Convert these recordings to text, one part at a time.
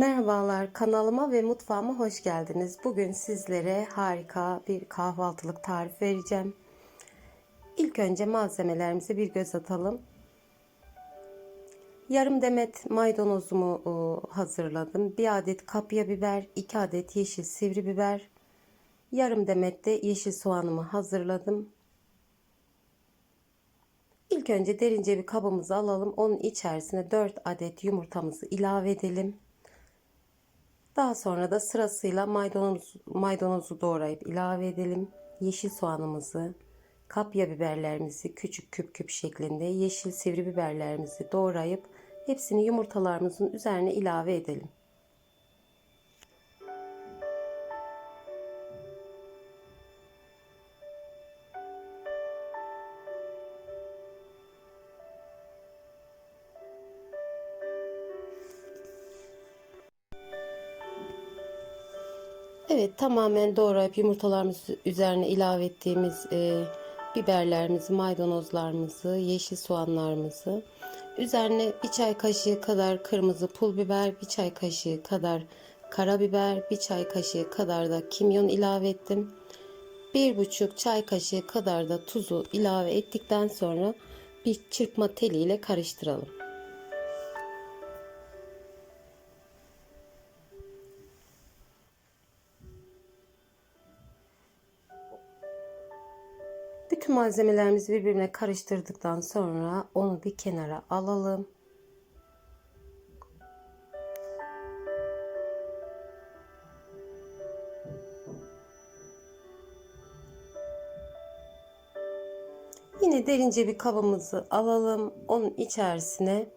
Merhabalar, kanalıma ve mutfağıma hoş geldiniz. Bugün sizlere harika bir kahvaltılık tarif vereceğim. İlk önce malzemelerimize bir göz atalım. Yarım demet maydanozumu e, hazırladım. Bir adet kapya biber, iki adet yeşil sivri biber, yarım demet de yeşil soğanımı hazırladım. İlk önce derince bir kabımızı alalım. Onun içerisine 4 adet yumurtamızı ilave edelim. Daha sonra da sırasıyla maydanoz, maydanozu doğrayıp ilave edelim. Yeşil soğanımızı, kapya biberlerimizi küçük küp küp şeklinde, yeşil sivri biberlerimizi doğrayıp hepsini yumurtalarımızın üzerine ilave edelim. Evet tamamen doğrayıp yumurtalarımızı üzerine ilave ettiğimiz e, biberlerimizi, maydanozlarımızı, yeşil soğanlarımızı üzerine bir çay kaşığı kadar kırmızı pul biber, bir çay kaşığı kadar karabiber, bir çay kaşığı kadar da kimyon ilave ettim. Bir buçuk çay kaşığı kadar da tuzu ilave ettikten sonra bir çırpma teliyle karıştıralım. Malzemelerimizi birbirine karıştırdıktan sonra onu bir kenara alalım. Yine derince bir kabımızı alalım. Onun içerisine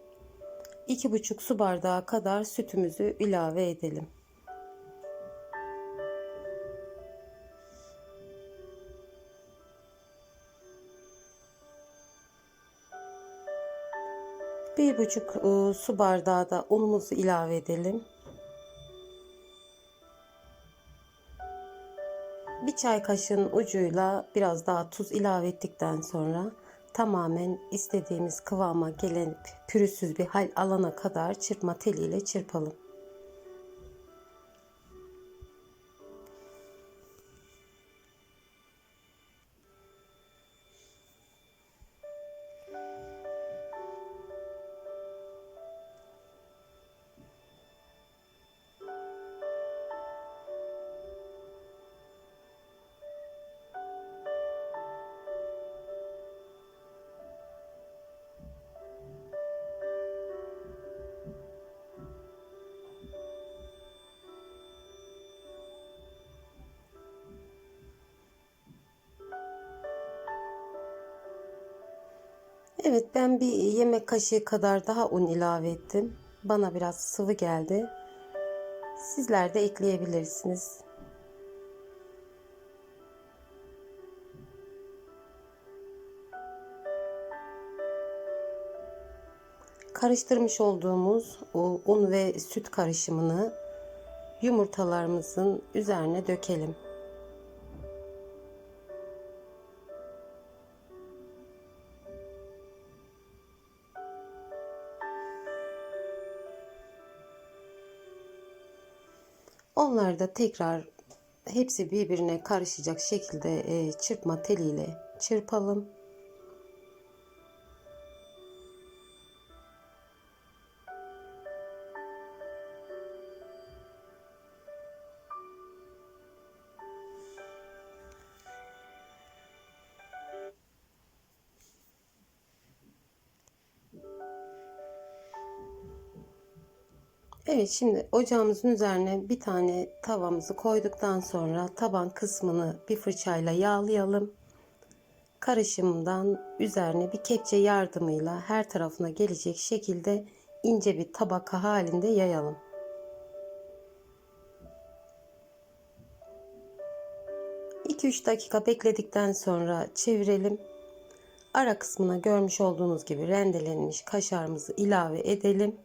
2,5 su bardağı kadar sütümüzü ilave edelim. Bir buçuk e, su bardağı da unumuzu ilave edelim. Bir çay kaşığının ucuyla biraz daha tuz ilave ettikten sonra tamamen istediğimiz kıvama gelen pürüzsüz bir hal alana kadar çırpma teliyle çırpalım. Evet ben bir yemek kaşığı kadar daha un ilave ettim. Bana biraz sıvı geldi. Sizler de ekleyebilirsiniz. Karıştırmış olduğumuz un ve süt karışımını yumurtalarımızın üzerine dökelim. Onları da tekrar hepsi birbirine karışacak şekilde e, çırpma teliyle çırpalım. Evet şimdi ocağımızın üzerine bir tane tavamızı koyduktan sonra taban kısmını bir fırçayla yağlayalım. Karışımdan üzerine bir kepçe yardımıyla her tarafına gelecek şekilde ince bir tabaka halinde yayalım. İki üç dakika bekledikten sonra çevirelim. Ara kısmına görmüş olduğunuz gibi rendelenmiş kaşarımızı ilave edelim.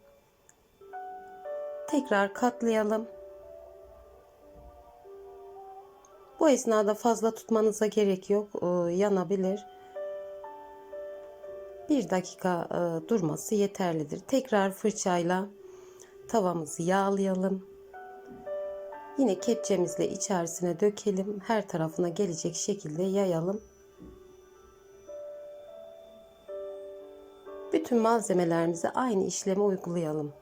Tekrar katlayalım. Bu esnada fazla tutmanıza gerek yok. Ee, yanabilir. Bir dakika e, durması yeterlidir. Tekrar fırçayla tavamızı yağlayalım. Yine kepçemizle içerisine dökelim. Her tarafına gelecek şekilde yayalım. Bütün malzemelerimize aynı işlemi uygulayalım.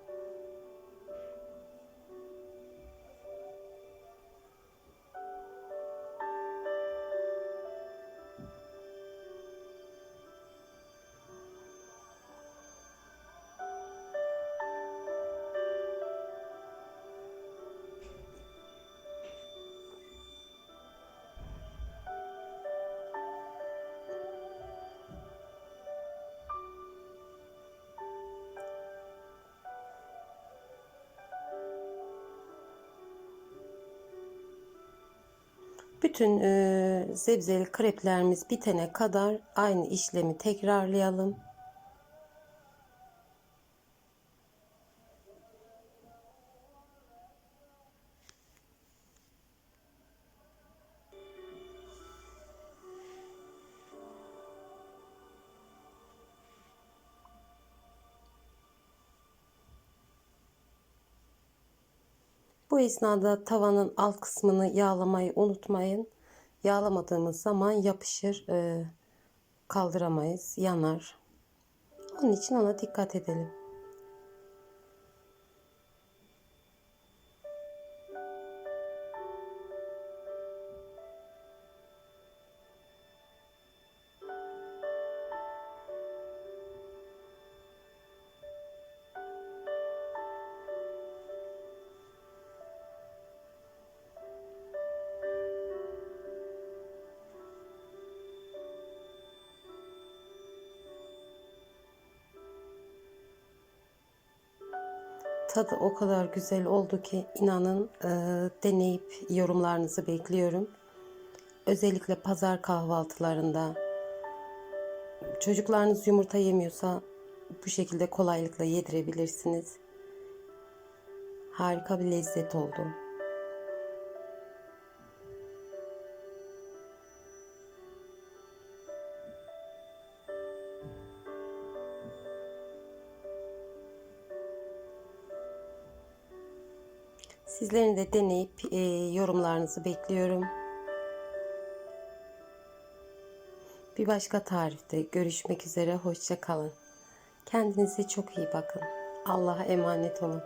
Bütün e, zebzeli kreplerimiz bitene kadar aynı işlemi tekrarlayalım. Bu esnada tavanın alt kısmını yağlamayı unutmayın. Yağlamadığımız zaman yapışır, e, kaldıramayız, yanar. Onun için ona dikkat edelim. Tadı o kadar güzel oldu ki inanın e, deneyip yorumlarınızı bekliyorum. Özellikle pazar kahvaltılarında çocuklarınız yumurta yemiyorsa bu şekilde kolaylıkla yedirebilirsiniz. Harika bir lezzet oldu. Sizlerin de deneyip e, yorumlarınızı bekliyorum. Bir başka tarifte görüşmek üzere. Hoşça kalın. Kendinize çok iyi bakın. Allah'a emanet olun.